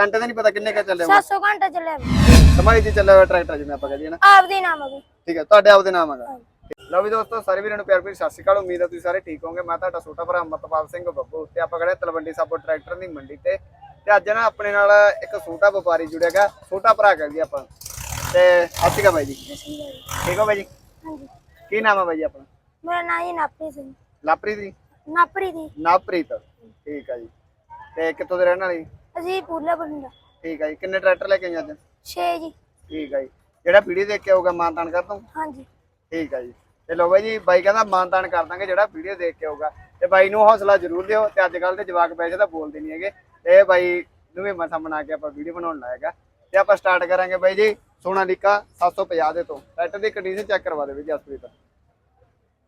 ਘੰਟੇ ਦਾ ਨਹੀਂ ਪਤਾ ਕਿੰਨੇ ਕਾ ਹੋਊਗਾ 700 ਘੰਟਾ ਚੱਲਿਆ। ਸਮਾਈ ਜੀ ਚੱਲਿਆ ਹੋਇਆ ਟਰੈਕਟਰ ਜਿਵੇਂ ਆਪਾਂ ਕਹਦੇ ਨਾ। ਆਪਦੇ ਨਾਮ ਆ ਬਈ। ਠੀਕ ਹੈ ਤੁਹਾਡੇ ਆਪਦੇ ਨਾਮ ਹੈਗਾ। ਲਓ ਵੀ ਦੋਸਤੋ ਸਾਰੇ ਵੀਰਾਂ ਨੂੰ ਪਿਆਰ ਭਰੀ ਸਤਿ ਸ਼੍ਰੀ ਅਕਾਲ। ਉਮੀਦ ਹੈ ਤੁਸੀਂ ਸਾਰੇ ਠੀਕ ਹੋਵੋਗੇ। ਮੈਂ ਤੁਹਾਡਾ ਛੋਟਾ ਭਰਾ ਅਮਰਤਪਾਲ ਸਿੰਘ ਬੱਬੂ ਤੇ ਆਪਾਂ ਖੜੇ ਹਾਂ ਤਲਵੰਡੀ ਸਾਬੋ ਟਰੈਕਟਰ ਦੀ ਮੰਡੀ ਤੇ। ਤੇ ਅੱਜ ਨਾ ਆਪਣੇ ਨਾਲ ਇੱਕ ਛੋਟਾ ਵਪਾਰੀ ਜੁੜਿਆਗਾ ਛੋਟਾ ਭਰਾ ਕਹਿ ਲਈਏ ਆਪਾਂ। ਤੇ ਸਤਿ ਸ਼੍ਰੀ ਅਕਾਲ ਬਾਈ ਜੀ। ਠੀਕ ਹੋ ਬਾਈ ਜੀ? ਹਾਂਜੀ। ਕੀ ਨਾਮ ਹੈ ਬਾਈ ਜੀ ਆਪਣਾ? ਮੇਰਾ ਨਾਂ ਜੀ ਨਾਪਰੀ ਸਿੰਘ। ਲਾਪ੍ਰੀਤ ਜੀ? ਨਾਪਰੀ ਦੀ ਨਵਪ੍ਰੀਤ। ਠੀਕ ਹੈ ਜੀ। ਤੇ ਕਿੱਥੋਂ ਦੇ ਰਹਿਣ ਵਾਲੇ ਜੀ? ਅਸੀਂ ਪੂਲਾ ਬਠਿੰਡਾ। ਠੀਕ ਹੈ ਜੀ ਕਿੰਨੇ ਟਰੈਕਟਰ ਲੈ ਕੇ ਆਏ ਅੱਜ? 6 ਜੀ। ਠੀਕ ਹੈ ਜੀ। ਜਿਹੜਾ ਵੀਡੀਓ ਦੇਖ ਕੇ ਆਊਗਾ ਮਾਨਤਾਨ ਕਰ ਦੂੰ ਹਾਂਜੀ। ਠੀਕ ਹੈ ਜੀ। ਤੇ ਲੋ ਬਾਈ ਜੀ ਬਾਈ ਕਹਿੰਦਾ ਮਾਨਤਾਨ ਕਰ ਦਾਂਗੇ ਜਿਹੜਾ ਵੀਡੀਓ ਦੇਖ ਕੇ ਆਊਗਾ। ਤੇ ਬਾਈ ਨੂੰ ਹੌਸਲਾ ਜ਼ਰੂਰ ਦਿਓ ਤੇ ਅੱਜ ਕੱਲ ਦੇ ਜਵਾਕ ਪੈਸੇ ਤਾਂ ਬੋਲਦੇ ਨਹੀਂ ਹੈਗੇ। ਤੇ ਬਾਈ ਨੂੰ ਵੀ ਮਸਾ ਬਣਾ ਕੇ ਆਪਾਂ ਵੀਡੀਓ ਬਣਾਉਣ ਲਾਏਗਾ ਤੇ ਆਪਾਂ ਸਟਾਰਟ ਕਰਾਂਗੇ ਬਾਈ ਜੀ ਸੋਨਾਲੀਕਾ 750 ਦੇ ਤੋਂ। ਟਰੈਕਟਰ ਦੀ ਕੰਡੀਸ਼ਨ ਚੈੱਕ ਕਰਵਾ ਦੇ ਵੀ ਜਸਪ੍ਰੀਤ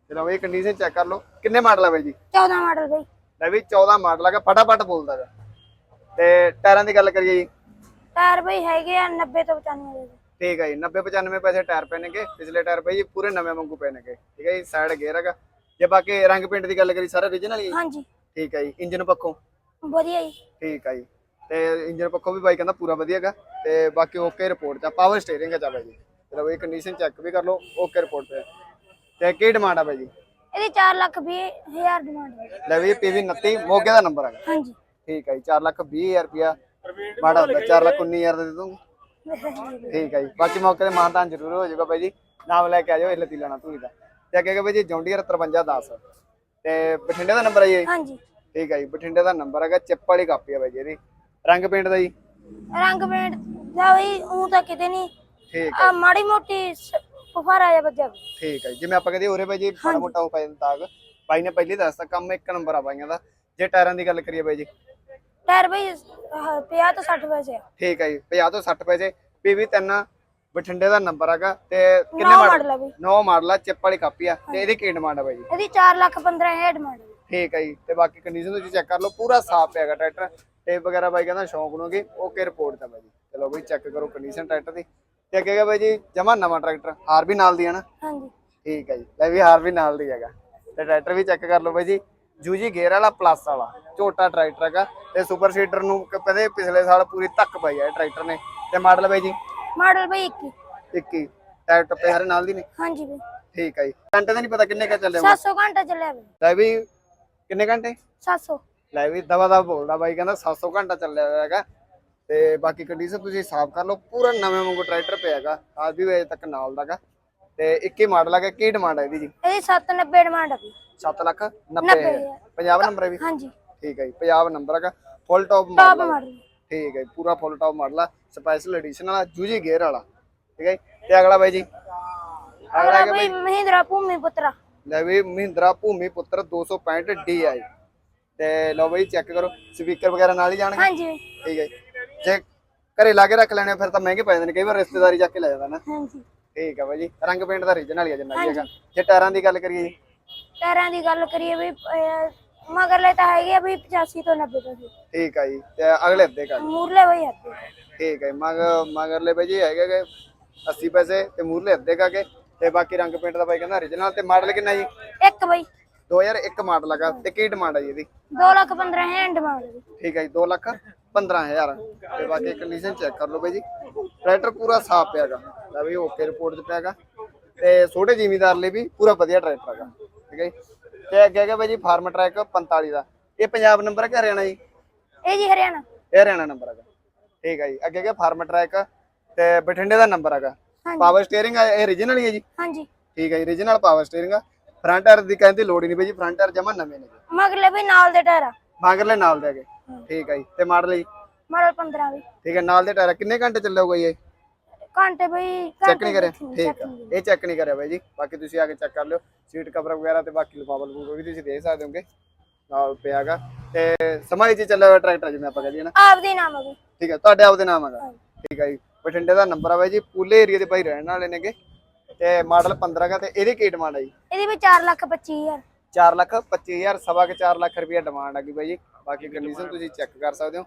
ਚਲੋ ਇਹ ਕੰਡੀਸ਼ਨ ਚੈੱਕ ਕਰ ਲਓ। ਕਿੰਨੇ ਮਾਡਲ ਆ ਬਾਈ ਜੀ? 14 ਮਾਡਲ ਬਈ। ਲੈ ਵੀ 14 ਮਾਡਲ ਹੈਗਾ ਫਟਾਫਟ ਬੋਲਦਾ ਗਾ ਤੇ ਟਾਇਰਾਂ ਦੀ ਗੱਲ ਕਰੀਏ ਜੀ? ਟਾਇਰ ਬਈ ਹੈਗੇ ਆ 90 ਤੋਂ 95 ਦੇ। ਠੀਕ ਹੈ ਜੀ 90 95 ਪੈਸੇ ਟਾਇਰ ਪੈਣਗੇ ਪਿਛਲੇ ਟਾਇਰ ਜੀ ਪੂਰੇ ਨਵੇਂ ਵਾਂਗੂ ਪੈਣਗੇ। ਠੀਕ ਹੈ ਜੀ ਸਾਈਡ ਗੇਅਰ ਹੈਗਾ। ਜੇ ਬਾਕੀ ਰੰਗ ਪੇਂਟ ਦੀ ਗੱਲ ਕਰੀ ਸਾਰਾ origignal ਹੀ ਹੈ? ਹਾਂਜੀ। ਠੀਕ ਹੈ ਜੀ ਇੰਜਨ ਪੱਖੋਂ? ਵਧੀਆ ਜੀ। ਠੀਕ ਹੈ ਜੀ ਤੇ ਇੰਜਨ ਪੱਖੋਂ ਵੀ ਬਾਈ ਕਹਿੰਦਾ ਪੂਰਾ ਵਧੀਆ ਹੈਗਾ ਤੇ ਬਾਕੀ ਓਕੇ ਰਿਪੋਰਟ ਚ ਪਾਵਰ ਸਟੀਅਰਿੰਗ ਹੈ ਚਾ ਬਾਈ ਜੀ। ਚਲੋ ਇਹ ਕੰਡੀਸ਼ਨ ਚੈੱਕ ਵੀ ਕਰ ਲਓ ਓਕੇ ਰਿਪੋਰਟ ਤੇ। ਤੇ ਕੀ ਡਿਮਾਂਡ ਆ ਬਾਈ ਜੀ? ਇਹਦੀ 4 ਲੱਖ 20 ਹਜ਼ਾਰ ਡਿਮਾਂਡ ਹੈ ਲੈ ਵੀ ਪੀਵੀ 29 ਮੋਗੇ ਦਾ ਨੰਬਰ ਹੈਗਾ। ਹਾਂਜੀ। ਠੀਕ ਹੈ ਜੀ 4 ਲੱਖ 20 ਹਜ਼ਾਰ ਰੁਪਿਆ ਮਾੜਾ ਹੁੰਦਾ 4 ਲੱਖ 19 ਹਜ਼ਾਰ ਦਾ ਦੇ ਦੂੰਗਾ ਠੀਕ ਹੈ ਜੀ ਬਾਕੀ ਮੌਕੇ ਤੇ ਮਾਨਤਾਨ ਜ਼ਰੂਰ ਹੋ ਜਾਊਗਾ ਬਾਈ ਜੀ। ਨਾਮ ਲੈ ਕੇ ਆ ਜਾਓ ਇਹ ਲਤੀ ਲੈਣਾ ਤੂੰ ਦਾ ਤੇ ਅੱਗੇ ਬਾਈ ਜੀ ਜੌਂਡੀਅਰ 5310 ਤੇ ਬਠਿੰਡੇ ਦਾ ਨੰਬਰ ਹੈ ਜੀ? ਹਾਂਜੀ। ਠੀਕ ਹੈ ਜੀ ਬਠਿੰਡੇ ਦਾ ਨੰਬਰ ਹੈਗਾ ਚਿੱਪ ਵਾਲੀ ਕਾਪੀ ਹੈ ਬਾਈ ਜੀ ਇਹਦੀ। ਰੰਗ ਪੇਂਟ ਦਾ ਜੀ? ਰੰਗ ਪੇਂਟ ਦਾ ਬਈ ਉਹ ਤਾਂ ਕਿਤੇ ਨਹੀਂ। ਠੀਕ ਆ ਮਾੜੀ ਮੋਟੀ ਫੁਫਾਰਾ ਵੱਜਿਆ ਬਈ। ਠੀਕ ਹੈ। ਜਿਵੇਂ ਆਪਾਂ ਕਹਦੇ ਉਰੇ ਬਾਈ ਜੀ ਮਾੜਾ ਮੋਟਾ ਹੋ ਪੈ ਜਾਂਦਾ ਤਾਗ ਬਾਈ ਨੇ ਪਹਿਲੀ ਦੱਸਤਾ ਕੰਮ ਇੱਕ ਨੰਬਰ ਆ ਬਾਈਆਂ ਦਾ। ਜੇ ਟਾਇਰਾਂ ਦੀ ਗੱਲ ਕਰੀਏ ਬਾਈ ਜੀ ਟਾਇਰ ਬਈ 50 ਤੋਂ 60 ਪੈਸੇ ਆ। ਠੀਕ ਹੈ ਜੀ 50 ਤੋਂ 60 ਪੈਸੇ ਪੀਵੀ 3 ਬਠਿੰਡੇ ਦਾ ਨੰਬਰ ਹੈਗਾ ਤੇ ਕਿੰਨੇ ਨੌ ਮਾਡਲ ਆ ਬਈ। ਨੌ ਮਾਡਲ ਆ ਚਿੱਪ ਵਾਲੀ ਕਾਪੀ ਆ ਤੇ ਇਹਦੀ ਕੀ ਡਿਮਾਂਡ ਆ ਬਾਈ ਜੀ? ਇਹਦੀ 4 ਲੱਖ 15 ਹਜ਼ਾਰ ਡਿਮਾਂਡ ਹੈ ਠੀਕ ਹੈ ਜੀ ਤੇ ਬਾਕੀ ਕੰਡੀਸ਼ਨ ਤੁਸੀਂ ਚੈੱਕ ਕਰ ਲਓ ਪੂਰਾ ਸਾਫ਼ ਪਿਆਗਾ ਟਰੈਕਟਰ ਟੇਪ ਵਗੈਰਾ ਬਾਈ ਕਹਿੰਦਾ ਸ਼ੌਂਕ ਨੂੰ ਕਿ ਓਕੇ ਰਿਪੋਰਟ ਤਾਂ ਬਾਈ ਜੀ। ਚਲੋ ਬਾਈ ਚੈੱਕ ਕਰੋ ਕੰਡੀਸ਼ਨ ਟਰੈਕਟਰ ਦੀ। ਤੇ ਅੱਗੇ ਹੈਗਾ ਬਾਈ ਜੀ ਜਮਾ ਨਵਾਂ ਟਰੈਕਟਰ ਹਾਰ ਵੀ ਨਾਲ ਦੀ ਹੈ ਨਾ? ਹਾਂਜੀ। ਠੀਕ ਹੈ ਜੀ ਲੈ ਵੀ ਹਾਰ ਵੀ ਨਾਲ ਦੀ ਹੈਗਾ। ਤੇ ਟਰੈਕਟਰ ਵੀ ਚੈੱਕ ਕਰ ਲਓ ਬਾਈ ਜੀ ਜੂਜੀ ਗੇਅਰ ਵਾਲਾ ਪਲੱਸ ਵਾਲਾ। ਝੋਟਾ ਟਰੈਕਟਰ ਹੈਗਾ ਤੇ ਸੁਪਰ ਸੀਡਰ ਨੂੰ ਕ- ਕਦੇ ਪਿਛਲੇ ਸਾਲ ਪੂਰੀ ਧੱਕ ਪਾਈ ਹੈ ਟਰੈਕਟਰ ਨੇ। ਤੇ ਮਾਡਲ ਬਾਈ ਜੀ? ਮਾਡਲ ਬਈ 21 21 ਟਾਇਰ ਟੱਪੇ ਹਰੇ ਨਾਲ ਦੀ ਨੇ? ਹਾਂਜੀ ਬਈ। ਠੀਕ ਹੈ ਜੀ। ਘੰਟੇ ਦਾ ਨਹੀਂ ਪਤਾ ਕਿੰਨੇ ਕਾ ਹੋਊਗਾ। 700 ਘੰਟਾ ਚੱਲਿਆ ਬਈ। ਲੈ ਵੀ ਕਿੰਨੇ ਘੰਟੇ? 700 ਲੈ ਵੀ ਦਵਾ ਦਾ ਬੋਲਦਾ ਬਾਈ ਕਹਿੰਦਾ 700 ਘੰਟਾ ਚੱਲਿਆ ਹੋਇਆ ਹੈਗਾ। ਤੇ ਬਾਕੀ ਕੰਡੀਸ਼ਨ ਤੁਸੀਂ ਸਾਫ਼ ਕਰ ਲਓ ਪੂਰਾ ਨਵੇਂ ਵਾਂਗੂ ਟਰੈਕਟਰ ਪਿਆ ਹੈਗਾ। ਅੱਜ ਵੀ ਅਜੇ ਤੱਕ ਨਾਲ ਦਾਗਾ ਤੇ 21 ਮਾਡਲ ਹੈਗਾ ਕੀ ਡਿਮਾਂਡ ਹੈ ਇਹਦੀ ਜੀ? ਇਹਦੀ 790 ਡਿਮਾਂਡ ਬਈ। 7 ਲੱਖ 90 ਨੱਬੇ ਹਜ਼ਾਰ। ਪੰਜਾਬ ਨੰਬਰ ਹੈ ਵੀ। ਹਾਂਜੀ। ਠੀਕ ਹੈ ਜੀ ਪੰਜਾਬ ਨੰਬਰ ਹੈਗਾ full top top model model ਠੀਕ ਹੈ ਜੀ, ਪੂਰਾ ਫੁੱਲ ਟੌਪ ਮਾਡਲ ਆ ਸਪੈਸ਼ਲ ਐਡੀਸ਼ਨ ਵਾਲਾ ਜੂਜੀ ਗੇਅਰ ਵਾਲਾ। ਠੀਕ ਹੈ ਜੀ। ਤੇ ਅਗਲਾ ਬਾਈ ਜੀ? ਅਗਲਾ ਅਗਲਾ ਹੈਗਾ ਬਈ ਮਹਿੰਦਰਾ ਭੂਮੀ ਪੁੱਤਰਾ ਲੈ ਵੀ ਮਹਿੰਦਰਾ ਭੂਮੀ ਪੁੱਤਰ 265 DI ਤੇ ਲਓ ਬਈ ਚੈੱਕ ਕਰੋ ਸਪੀਕਰ ਵਗੈਰਾ ਨਾਲ ਹੀ ਜਾਣਗੇ? ਹਾਂਜੀ। ਬਈ ਠੀਕ ਹੈ ਜੀ। ਜੇ ਘਰੇ ਲਾ ਕੇ ਰੱਖ ਲੈਣੇ ਫਿਰ ਤਾਂ ਮਹਿੰਗੇ ਪੈ ਜਾਂਦੇ ਨੇ ਕਈ ਵਾਰ ਰਿਸ਼ਤੇਦਾਰੀ ਜਾ ਕੇ ਲੈ ਜਾਂਦਾ ਨਾ। ਹਾਂਜੀ। ਠੀਕ ਹੈ ਬਾਈ ਜੀ ਰੰਗ ਪੇਂਟ ਦਾ ਰੀਜਨਲ ਹੀ ਆ ਜਿੰਨਾ ਵੀ ਹੈਗਾ। ਜੇ ਟਾਇਰਾਂ ਦੀ ਗੱਲ ਕਰੀਏ ਜੀ? ਟਾਇਰਾਂ ਦੀ ਗੱਲ ਕਰੀਏ ਬਈ ਅਹ, ਮਗਰਲੇ ਤਾਂ ਹੈਗੇ ਆ ਬਈ 85 ਤੋਂ 90 ਪੈਸੇ ਠੀਕ ਹੈ ਜੀ ਤੇ ਅਗਲੇ ਹੱਦੇ ਕਰ। ਮੂਰਲੇ ਬਈ ਹੱਥੇ ਠੀਕ ਹੈ ਜੀ। ਮਗ ਮਗਰਲੇ ਬਾਈ ਜੀ ਹੈਗੇ ਗੇ 80 ਪੈਸੇ ਤੇ ਮੂਰਲੇ ਹੱਦੇ ਕਾ ਕੇ ਤੇ ਬਾਕੀ ਰੰਗ ਪੇਂਟ ਦਾ ਬਾਈ ਕਹਿੰਦਾ ਰੀਜਨਲ ਤੇ ਮਾਡਲ ਕਿੰਨਾ ਜੀ? ਇੱਕ ਬਈ। 2001 ਮਾਡਲ ਹੈਗਾ ਤੇ ਕੀ ਡਿਮਾਂਡ ਹੈ ਜੀ ਇਹਦੀ? 2 ਲੱਖ 15 ਹਜ਼ਾਰ ਡਿਮਾਂਡ ਬਈ ਠੀਕ ਹੈ ਜੀ 2 ਲੱਖ 15000 ਤੇ ਬਾਕੀ ਕੰਡੀਸ਼ਨ ਚੈੱਕ ਕਰ ਲਓ ਬਾਈ ਜੀ। ਟਰੈਕਟਰ ਪੂਰਾ ਸਾਫ਼ ਪਿਆਗਾ ਲੈ ਵੀ ਓਕੇ ਰਿਪੋਰਟ 'ਚ ਪਿਆਗਾ ਤੇ ਛੋਟੇ ਜ਼ਿਮੀਦਾਰ ਲਈ ਵੀ ਪੂਰਾ ਵਧੀਆ ਟਰੈਕਟਰ ਹੈਗਾ ਠੀਕ ਹੈ ਜੀ। ਤੇ ਅੱਗੇ ਹੈਗਾ ਬਾਈ ਜੀ ਫਾਰਮ ਟਰੈਕ 45 ਦਾ। ਇਹ ਪੰਜਾਬ ਨੰਬਰ ਹੈ ਕਿ ਹਰਿਆਣਾ ਜੀ? ਇਹ ਜੀ ਹਰਿਆਣਾ। ਇਹ ਹਰਿਆਣਾ ਨੰਬਰ ਹੈਗਾ ਠੀਕ ਹੈ ਜੀ। ਅੱਗੇ ਹੈਗਾ ਫਾਰਮ ਟਰੈਕ ਤੇ ਬਠਿੰਡੇ ਦਾ ਨੰਬਰ ਹੈਗਾ ਪਾਵਰ ਸਟੀਅਰਿੰਗ ਇਹ origignal ਹੀ ਹੈ ਜੀ? ਹਾਂਜੀ। ਠੀਕ ਹੈ ਜੀ origignal ਪਾਵਰ ਸਟੀਅਰਿੰਗ ਆ। ਫਰੰਟ ਟਾਇਰ ਦੀ ਕਹਿੰਦੇ ਲੋੜ ਹੀ ਨਹੀਂ ਪਈ ਜੀ ਫਰੰਟ ਟਾਇਰ ਜਮਾ ਨਵੇਂ ਨੇ ਜੀ। ਮਗਰਲੇ ਬਈ ਨਾਲ ਦੇ ਟਾਇਰ ਆ। ਮਗਰਲੇ ਨਾਲ ਦੇ ਹੈਗੇ। ਠੀਕ ਹੈ ਜੀ। ਤੇ ਮਾਡਲ ਜੀ? ਮਾਡਲ 15 ਬਈ ਠੀਕ ਹੈ ਨਾਲ ਦੇ ਟਾਇਰ ਕਿੰਨੇ ਘੰਟੇ ਜੀ ਇਹ? ਘੰਟੇ ਬਈ ਚੈੱਕ ਨਹੀਂ ਕਰਿਆ। ਠੀਕ ਆ। ਇਹ ਚੈੱਕ ਨਹੀਂ ਕਰਿਆ ਬਾਈ ਜੀ। ਬਾਕੀ ਤੁਸੀਂ ਆ ਕੇ ਚੈੱਕ ਕਰ ਲਿਓ। ਸੀਟ ਕਵਰ ਵਗੈਰਾ ਤੇ ਬਾਕੀ ਲਿਫਾਫਾ ਲਫੂਫਾ ਵੀ ਤੁਸੀਂ ਦੇਖ ਸਕਦੇ ਹੋਗੇ। ਨਾਲ ਪਿਆਗਾ। ਤੇ ਸਮਾਈ ਜੀ ਚੱਲਿਆ ਹੋਇਆ ਟਰੈਕਟਰ ਜਿਵੇਂ ਆਪਾਂ ਕਹਦੇ ਨਾ। ਆਪਦੇ ਨਾਮ ਆ ਬਈ। ਠੀਕ ਹੈ ਤੁਹਾਡੇ ਆਪਦੇ ਨਾਮ ਹੈਗਾ। ਠੀਕ ਹੈ ਜੀ। ਬਠਿੰਡੇ ਦਾ ਨੰਬਰ ਆ ਬਾਈ ਜੀ। ਪੂਲੇ ਏਰੀਆ ਦੇ ਭਾਈ ਰਹਿਣ ਵਾਲੇ ਨੇਗੇ। ਤੇ ਮਾਡਲ 15 ਦਾ ਤੇ ਇਹਦੀ ਕੀ ਡਿਮਾਂਡ ਆ ਜੀ? ਇਹਦੀ ਵੀ 4 ਲੱਖ 25 ਹਜ਼ਾਰ। 4 ਲੱਖ 25000 ਸਵਾ ਕੇ 4 ਲੱਖ ਰੁਪਏ ਡਿਮਾਂਡ ਆ ਗਈ ਬਾਈ ਜੀ। ਬਾਕੀ ਕੰਡੀਸ਼ਨ ਤੁਸੀਂ ਚੈੱਕ ਕਰ ਸਕਦੇ ਹੋ।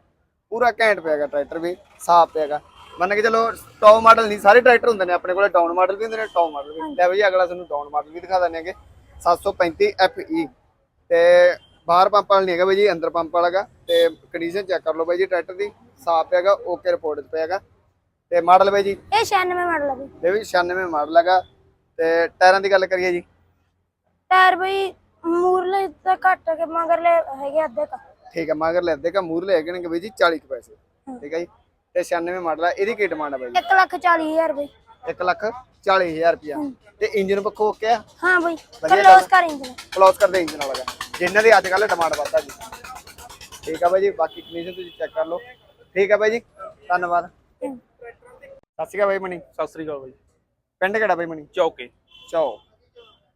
ਪੂਰਾ ਘੈਂਟ ਪਿਆਗਾ ਟਰੈਕਟਰ ਵੀ। ਸਾਫ਼ ਪਿਆਗਾ ਮੰਨ ਕੇ ਚਲੋ ਟੌਪ ਮਾਡਲ ਨਹੀਂ ਸਾਰੇ ਟਰੈਕਟਰ ਹੁੰਦੇ ਨੇ ਆਪਣੇ ਕੋਲੇ ਡਾਊਨ ਮਾਡਲ ਵੀ ਹੁੰਦੇ ਨੇ ਟੌਪ ਮਾਡਲ ਵੀ ਲੈ ਬਾਈ ਅਗਲਾ ਤੁਹਾਨੂੰ ਡਾਊਨ ਮਾਡਲ ਵੀ ਦਿਖਾ ਦਿੰਦੇ ਹੈਗੇ। 735 FE ਤੇ ਬਾਹਰ ਪੰਪ ਵਾਲਾ ਨਹੀਂ ਹੈਗਾ ਬਾਈ ਜੀ ਅੰਦਰ ਪੰਪ ਵਾਲਾ ਹੈਗਾ। ਤੇ ਕੰਡੀਸ਼ਨ ਚੈੱਕ ਕਰ ਲਓ ਬਾਈ ਜੀ ਟਰੈਕਟਰ ਦੀ। ਸਾਫ਼ ਹੈਗਾ ਓਕੇ ਰਿਪੋਰਟ 'ਚ ਪਿਆਗਾ ਤੇ ਮਾਡਲ ਬਾਈ ਜੀ? ਇਹ 96 ਮਾਡਲ ਆ ਬਈ ਇਹ ਵੀ 96 ਮਾਡਲ ਹੈਗਾ। ਤੇ ਟਾਇਰਾਂ ਦੀ ਗੱਲ ਕਰੀਏ ਜੀ? ਟਾਇਰ ਬਈ ਮੂਰਲੇ ਤਾਂ ਘੱਟ ਕੇ ਮਗਰਲੇ ਹੈਗੇ ਅੱਧੇ ਕ। ਠੀਕ ਹੈ ਮਗਰ ਲੈ ਅੱਧੇ ਕਾ ਮੂਰ ਲੈ ਗਏ ਨੇ ਬਾਈ ਜੀ 40 ਕੁ ਪੈਸੇ। ਠੀਕ ਹੈ ਜੀ? ਤੇ 96 ਮਾਡਲ ਆ ਇਹਦੀ ਕੀ ਡਿਮਾਂਡ ਹੈ ਬਾਈ? 1 ਲੱਖ 40 ਹਜ਼ਾਰ ਬਈ। 1 ਲੱਖ 40 ਹਜ਼ਾਰ ਰੁਪਿਆ ਤੇ ਇੰਜਨ ਪੱਖੋਂ ਓਕੇ ਆ? ਹਾਂ ਬਈ ਕਲੋਸ ਕਰ ਇੰਜਨ। ਕਲੋਜ਼ ਕਰਦੇ ਇੰਜਨ ਵਾਲਾ। ਜਿਨ੍ਹਾਂ ਦੀ ਅੱਜ ਕੱਲ੍ਹ ਡਿਮਾਂਡ ਵੱਧਦਾ ਜੀ। ਠੀਕ ਆ ਬਾਈ ਜੀ ਬਾਕੀ ਕੰਡੀਸ਼ਨ ਤੁਸੀਂ ਚੈੱਕ ਕਰ ਲਓ। ਠੀਕ ਆ ਬਾਈ ਜੀ ਧੰਨਵਾਦ। ਸਤਿ ਸ਼੍ਰੀ ਅਕਾਲ ਬਾਈ ਮਣੀ ਸਤਿ ਸ੍ਰੀ ਅਕਾਲ ਬਾਈ। ਪਿੰਡ ਕਿਹੜਾ ਬਾਈ ਮਣੀ ਚੌਕੇ। ਚੌ।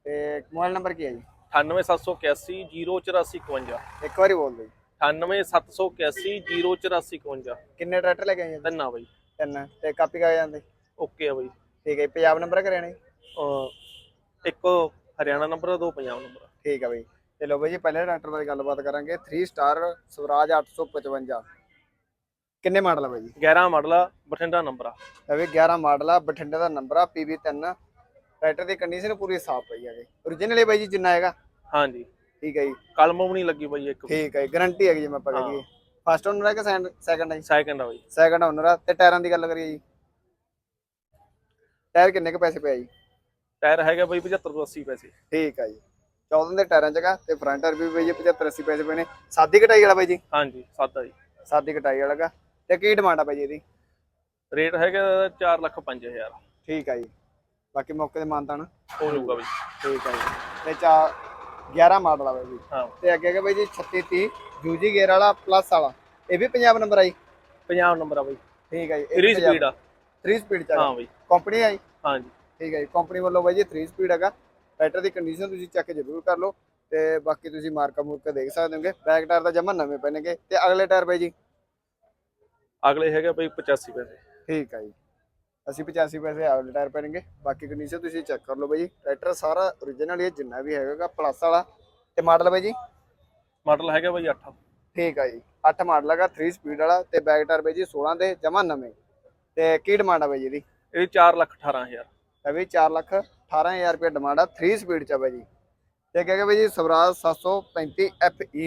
ਤੇ ਮੋਬਾਈਲ ਨੰਬਰ ਕੀ ਹੈ ਜੀ? 98781 08451 ਇੱਕ ਵਾਰੀ ਬੋਲ ਦਿਓ ਜੀ। 98781 08451 ਕਿੰਨੇ ਟਰੈਕਟਰ ਲੈ ਕੇ ਆਏ ਜੀ? ਬਾਈ। ਤਿੰਨ। ਤੇ ਕਾਪੀ ਕਾ ਜਾਂਦੇ ਓਕੇ ਆ ਬਾਈ। ਠੀਕ ਹੈ ਜੀ, ਪੰਜਾਬ ਨੰਬਰ ਕਰਿਆ ਨੇ? ਇੱਕ ਹਰਿਆਣਾ ਨੰਬਰ ਆ ਦੋ ਪੰਜਾਬ ਨੰਬਰ ਆ। ਠੀਕ ਹੈ ਬਾਈ। ਤੇ ਲੋ ਬਾਈ ਜੀ ਪਹਿਲੇ ਟਰੈਕਟਰ ਬਾਰੇ ਗੱਲਬਾਤ ਕਰਾਂਗੇ। 3 ਸਟਾਰ ਸਵਰਾਜ 855 ਕਿੰਨੇ ਮਾਡਲ ਹੈ ਬਾਈ ਜੀ? 11 ਮਾਡਲ ਆ ਬਠਿੰਡਾ ਨੰਬਰ ਆ। ਇਹ ਵੀ 11 ਮਾਡਲ ਆ ਬਠਿੰਡੇ ਦਾ ਨੰਬਰ ਆ PB3 ਟਰੈਕਟਰ ਦੀ ਕੰਡੀਸ਼ਨ ਪੂਰੀ ਸਾਫ਼ ਪਈ ਹੈਗੀ origignal ਬਾਈ ਜੀ ਜਿੰਨਾ ਹੈਗਾ? ਹਾਂਜੀ। ਠੀਕ ਹੈ ਜੀ। ਕਲਮ ਵੀ ਨਹੀਂ ਲੱਗੀ ਬਾਈ ਇੱਕ ਠੀਕ ਹੈ ਗਾਰੰਟੀ ਹੈਗੀ ਜਿਵੇਂ ਆਪਾਂ ਕਹੀਏ। ਫਸਟ ਓਨਰ ਹੈ ਕਿ ਸੈਕੰਡ ਹੈ ਜੀ? ਸੈਕਿੰਡ ਆ ਬਾਈ। ਸੈਕੰਡ ਓਨਰ ਆ। ਤੇ ਟਾਇਰਾਂ ਦੀ ਗੱਲ ਕਰੀਏ ਜੀ। ਟਾਇਰ ਕਿੰਨੇ ਕ ਪੈਸੇ ਪਿਆ ਜੀ? ਟਾਇਰ ਹੈਗਾ ਬਾਈ 75 ਤੋਂ 80 ਪੈਸੇ। ਠੀਕ ਹੈ ਜੀ। 14 ਦੇ ਟਾਇਰਾਂ ਹੈਗਾ ਤੇ ਫਰੰਟ ਟਾਇਰ ਵੀ ਬਈ ਜੀ 75 80 ਪੈਸੇ ਪਏ ਨੇ। ਸਾਦੀ ਕਟਾਈ ਵਾਲਾ ਬਾਈ ਜੀ? ਹਾਂਜੀ ਸਾਦਾ ਜੀ। ਸਾਦੀ ਕਟਾਈ ਵਾਲਾ ਗਾ ਤੇ ਕੀ ਡਿਮਾਂਡ ਆ ਬਾਈ ਜੀ ਇਹਦੀ? ਰੇਟ ਹੈਗਾ 4 ਲੱਖ 5000 ਠੀਕ ਹੈ ਜੀ। ਬਾਕੀ ਮੌਕੇ ਤੇ ਮਾਨਤਾਨ। ਹੋ ਜਾਊਗਾ ਬਾਈ। ਠੀਕ ਹੈ ਜੀ। ਤੇ ਚਾ 11 ਮਾਡਲ ਆ ਬਾਈ ਜੀ। ਹਾਂ। ਤੇ ਅੱਗੇ ਹੈਗਾ ਬਾਈ ਜੀ 3630 ਜੂਜੀ ਗੇਅਰ ਵਾਲਾ ਪਲੱਸ ਵਾਲਾ। ਇਹ ਵੀ ਪੰਜਾਬ ਨੰਬਰ ਆ ਜੀ? ਪੰਜਾਬ ਨੰਬਰ ਆ ਬਾਈ। ਠੀਕ ਹੈ ਜੀ 3 ਸਪੀਡ ਆ। 3 ਸਪੀਡ ਚ ਹਾਂ ਬਾਈ। ਕੰਪਨੀ ਆ ਜੀ? ਹਾਂਜੀ ਠੀਕ ਹੈ ਜੀ ਕੰਪਨੀ ਵੱਲੋਂ ਬਾਈ ਜੀ 3 ਸਪੀਡ ਹੈਗਾ। ਟਰੈਕਟਰ ਦੀ ਕੰਡੀਸ਼ਨ ਤੁਸੀਂ ਚੈੱਕ ਜ਼ਰੂਰ ਕਰ ਲਓ। ਤੇ ਬਾਕੀ ਤੁਸੀਂ ਮਾਰਕਾ ਮੂਰਕਾ ਦੇਖ ਸਕਦੇ ਹੋਗੇ। ਬੈਕ ਟਾਇਰ ਦਾ ਜਮਾ ਨਵੇਂ ਪੈਣਗੇ। ਤੇ ਅਗਲੇ ਟਾਇਰ ਬਾਈ ਜੀ? ਅਗਲੇ ਹੈਗਾ ਬਾਈ 85 ਪੈਸੇ। ਠੀਕ ਹੈ ਜੀ। ਅਸੀਂ 85 ਪੈਸੇ ਅਗਲੇ ਟਾਇਰ ਪੈਣਗੇ। ਬਾਕੀ ਕੰਡੀਸ਼ਨ ਤੁਸੀਂ ਚੈੱਕ ਕਰ ਲਓ ਬਾਈ ਜੀ। ਟਰੈਕਟਰ ਸਾਰਾ origignal ਹੀ ਹੈ ਜਿੰਨਾ ਵੀ ਹੈਗਾ ਪਲੱਸ ਵਾਲਾ। ਤੇ ਮਾਡਲ ਬਾਈ ਜੀ? ਮਾਡਲ ਹੈਗਾ ਬਾਈ 8 ਠੀਕ ਹੈ ਜੀ। 8 ਮਾਡਲ ਹੈਗਾ 3 ਸਪੀਡ ਵਾਲਾ ਤੇ ਬੈਕ ਟਾਇਰ ਬਾਈ ਜੀ 16 ਦੇ ਜਮਾ ਨਵੇਂ। ਤੇ ਕੀ ਡਿਮਾਂਡ ਆ ਬਾਈ ਜੀ ਇਹਦੀ? ਇਹ 4 ਲੱਖ 18000 ਇਹ ਵੀ 4 ਲੱਖ 18000 ਰੁਪਏ ਡਿਮਾਂਡ ਆ 3 ਸਪੀਡ ਚ ਆ ਬਾਈ ਜੀ। ਤੇ ਕਹੇਗਾ ਬਾਈ ਜੀ? ਸਵਰਾਜ 735 FE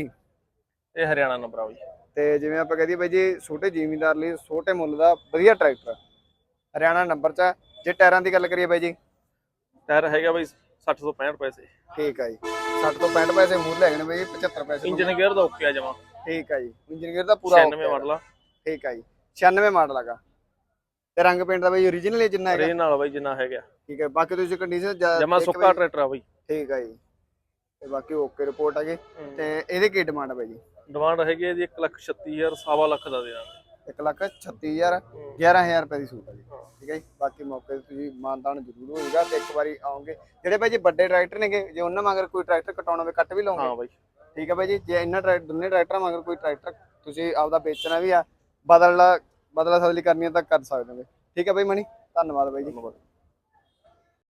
ਇਹ ਹਰਿਆਣਾ ਨੰਬਰ ਆ ਬਾਈ। ਤੇ ਜਿਵੇਂ ਆਪਾਂ ਕਹਦੇ ਬਾਈ ਜੀ ਛੋਟੇ ਜ਼ਿਮੀਂਦਾਰ ਲਈ ਛੋਟੇ ਮੁੱਲ ਦਾ ਵਧੀਆ ਟਰੈਕਟਰ। ਹਰਿਆਣਾ ਨੰਬਰ ਚ ਆ। ਜੇ ਟਾਇਰਾਂ ਦੀ ਗੱਲ ਕਰੀਏ ਬਾਈ ਜੀ। ਟਾਇਰ ਹੈਗਾ ਬਾਈ 60 ਤੋਂ 65 ਪੈਸੇ। ਠੀਕ ਆ ਜੀ। 60 ਤੋਂ 65 ਪੈਸੇ ਮੁੱਲ ਹੈਗੇ ਨੇ ਬਾਈ ਜੀ 75 ਪੈਸੇ ਇੰਜਨ ਗੇਅਰ ਦਾ ਓਕੇ ਆ ਜਮਾ। ਠੀਕ ਆ ਜੀ। ਇੰਜਨ ਗੇਅਰ ਦਾ ਪੂਰਾ 96 okay ਮਾਡਲ ਆ। ਠੀਕ ਆ ਜੀ। 96 ਮਾਡਲ ਹੈਗਾ ਤੇ ਰੰਗ ਪੇਂਟ ਦਾ ਬਾਈ origignal ਹੀ ਜਿੰਨਾ ਹੈਗਾ। ਰੇ ਨਾਲ ਬਾਈ ਜਿੰਨਾ ਹੈਗਾ। ਠੀਕ ਹੈ ਬਾਕੀ ਤੁਸੀਂ ਕੰਡੀਸ਼ਨ ਜਮਾ ਸੁੱਕਾ ਟਰੈਕਟਰ ਆ ਬਾਈ। ਠੀਕ ਆ ਜੀ। ਤੇ ਬਾਕੀ ਓਕੇ ਰਿਪੋਰਟ ਹੈਗੇ ਤੇ ਇਹਦੇ ਕੀ ਡਿਮਾਂਡ ਹੈ ਬਾਈ ਜੀ? ਡਿਮਾਂਡ ਹੈਗੀ ਹੈ ਜੀ 1 ਲੱਖ 36000 ਸਵਾ ਲੱਖ ਦਾ ਦੇ ਦਾਂਗੇ। 1 ਲੱਖ 36000 11000 ਰੁਪਏ ਦੀ ਸੂਟ ਹੈ ਜੀ। ਠੀਕ ਹੈ ਜੀ? ਬਾਕੀ ਮੌਕੇ ਤੇ ਤੁਸੀਂ ਮਾਨਦਾਨ ਜ਼ਰੂਰ ਹੋਏਗਾ ਤੇ ਇੱਕ ਵਾਰੀ ਆਓਗੇ। ਜਿਹੜੇ ਬਾਈ ਜੀ ਵੱਡੇ ਟਰੈਕਟਰ ਨੇਗੇ ਜੇ ਉਹਨਾਂ ਮਗਰ ਕੋਈ ਟਰੈਕਟਰ ਕਟਾਉਣਾ ਹੋਵੇ ਕੱਟ ਵੀ ਲਓਗੇ? ਹਾਂ ਬਾਈ। ਠੀਕ ਹੈ ਬਾਈ ਜੀ ਜੇ ਇਹਨਾਂ ਟਰੈਕਟਰ ਦੋਨੇ ਟਰੈਕਟਰਾਂ ਮਗਰ ਕੋਈ ਟਰੈਕਟਰ ਤੁਸੀਂ ਆਪਦਾ ਵੇਚਣਾ ਵੀ ਆ ਬਦਲਣਾ ਬਦਲਾ ਸਦਲੀ ਕਰਨੀ ਆ ਤਾਂ ਕਰ ਸਕਦੇ ਹੋ। ਠੀਕ ਹੈ ਬਾਈ ਮਣੀ ਧੰਨਵਾਦ ਬਾਈ ਜੀ।